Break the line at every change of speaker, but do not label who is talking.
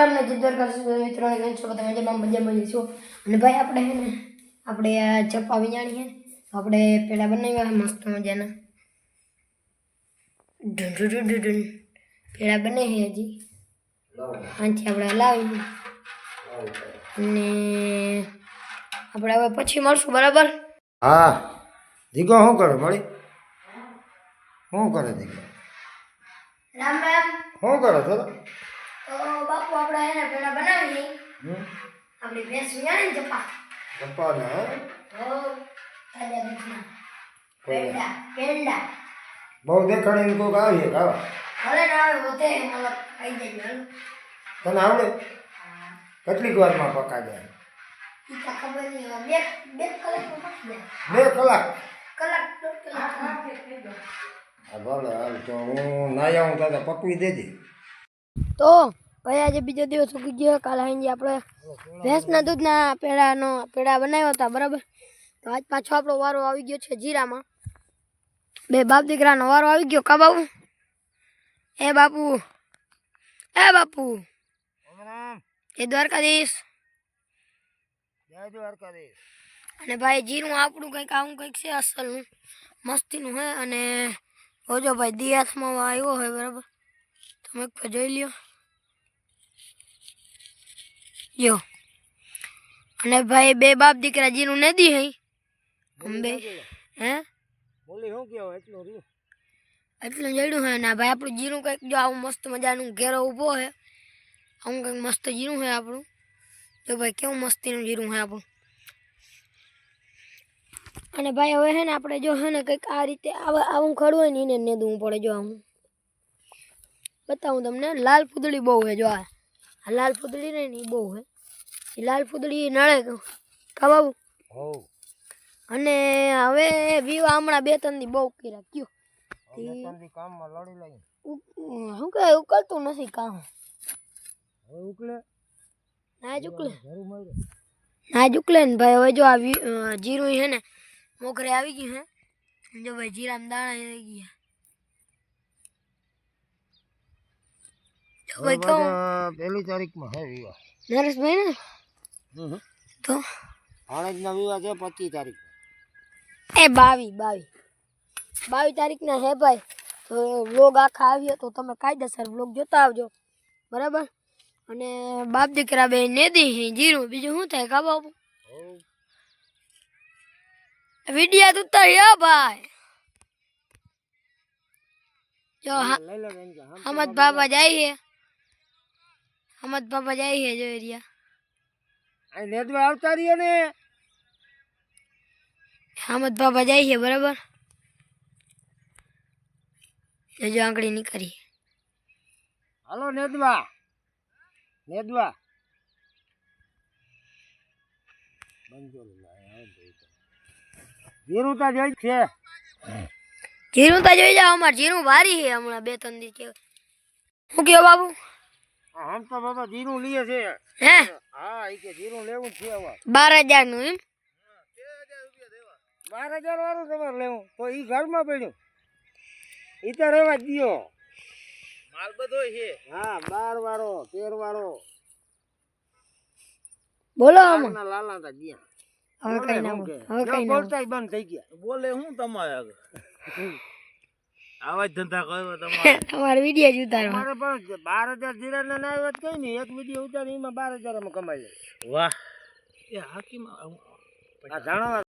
રામ ને કરશું તો મિત્રોને કેમ છો બધા મજામાં મજામાં જ છો. અને ભાઈ આપણે હે ને આપણે આ ચપ્પા વિજાણીએ. આપણે પેલા બનાવ્યા મસ્ત મજાના. ઢું ઢું ઢું ઢું ઢૂં. પેલા બને છે હજી. આથી આપણે લાવી અને આપણે હવે પછી મળશું બરાબર?
હા. દીકો શું કરે મળી? શું કરે દીકો
રામ રામ.
શું કરે છો
તો? બાપુ આપણે એને ને પેલા બનાવી
લઈ.
આપણી ભેંસ વિયાણી ને ચપ્પા
પપ્પાને હે?
હો તાજા પેંડા પેંડા.
બહુ દેખાડીને કોક આવીએ ખાવા.
ભલે ના આવે હોતે મતલબ ખાઈ જાય.
તને આવડે? કેટલીક વારમાં પકા જાય?
બે
કલાક
કલાક?
ભલે હાલ તો હું નાયા હું તો પકવી દેજે.
તો ભાઈ આજે બીજો દિવસ ઉગી ગયો કાલે સાંજે આપણે ભેંસના દૂધના પેડાનો પેડા બનાવ્યા હતા બરાબર? તો આજ પાછો આપણો વારો આવી ગયો છે જીરામાં. બે બાપ દીકરાનો વારો આવી ગયો કા બાપુ? એ બાપુ એ બાપુ. એ દ્વારકાધીશ. અને ભાઈ જીરું આપણું કંઈક આવું કંઈક છે અસલનું મસ્તીનું હે અને હોજો ભાઈ દી હાથમાં આવ્યો હોય બરાબર? તમે જોઈ લ્યો. જો અને ભાઈ બે બાપ દીકરા જીરું નદી હઈ? બે હે?
બોલી શું કહેવાય એટલું રહ્યું?
એટલું જડ્યું હે ને ભાઈ આપણું જીરું કંઈક જો આવું મસ્ત મજાનું ઘેરો ઊભો હે આવું કંઈક મસ્ત જીરું હે આપણું. જો ભાઈ કેવું મસ્તીનું જીરું હે આપણું. અને ભાઈ હવે હે ને આપણે જો હે ને કંઈક આ રીતે આવા આવું ખડું હોય ને એને નેદવું પડે જો આવું. બતાવું તમને લાલ ફૂદડી બહુ હે જો આ. આ લાલ ફૂદડી ને એ બહુ હે. એ લાલ ફૂદડી નળે કા બાબુ અને હવે વિવા હમણાં બે ત્રણ દી બહુ કર્યા. કયો?
કામમાં લડી લઈ
શું કે ઉકળતું નથી કામ.
હવે ઉકલે
ના જ ઉકલે ના જ ઉકલે ને ભાઈ. હવે જો આ જીરું હે ને મોખરે આવી ગયું હે. જો ભાઈ જીરામ દાણા આવી ગયા. ભાઈ કહું.
પહેલી તારીખમાં હે
નરેશભાઈ ને? તો?
આણંદના વિવાહ છે પચીસ તારીખ.
એ બાવી બાવી. બાવીસ તારીખના હે ભાઈ. તો વ્લોગ આખા આવ્યો તો તમે કાયદેસર વ્લોગ જોતા આવજો. બરાબર? અને બાપ દીકરા બે નેદી હે જીરું. બીજું શું થાય કા બાપુ? વિડિયા તો યો ભાઈ. જો હા હમદ બાબા જાય છે હમદ બાબા જાય છે જો
આ નેદવા આવતા રહ્યો ને.
હામદ બાબા જાય છે બરાબર? જજો આંકડી નીકળી.
હાલો નેદવા. નેદવા. જીરું તા. જોઈ છે?
જીરું તો જોઈ જાવ અમાર જીરું ભારી છે હમણાં બે ત્રણ દિવસ હું કયો બાબુ?
આમ તો બાબા જીરું લીએ છે.
હે?
હા એ કે જીરું લેવું છે હવે.
બાર હજારનું એમ
બાર હજાર વાળું તમારે લેવું. તો ઈ ઘરમાં પડ્યું. ઈ તો રહેવા જ દ્યો. માલ બધો છે. હા બાર વાળો તેર વાળો.
બોલો આમાં.
ના લાલા તા ગયા.
હવે કઈ ના હવે કઈ ના
બોલતા બંધ થઈ ગયા.
બોલે હું તમારે આગળ? આવા જ ધંધા કરો તમારે.
તમારે વીડિયો જ ઉતારો
મારે પણ બાર હજાર જીરા ના આવ્યા કઈ નહીં એક વીડિયો ઉતારી એમાં બાર હજાર અમે કમાઈ જાય
વાહ. એ હાકીમાં
આ જાણો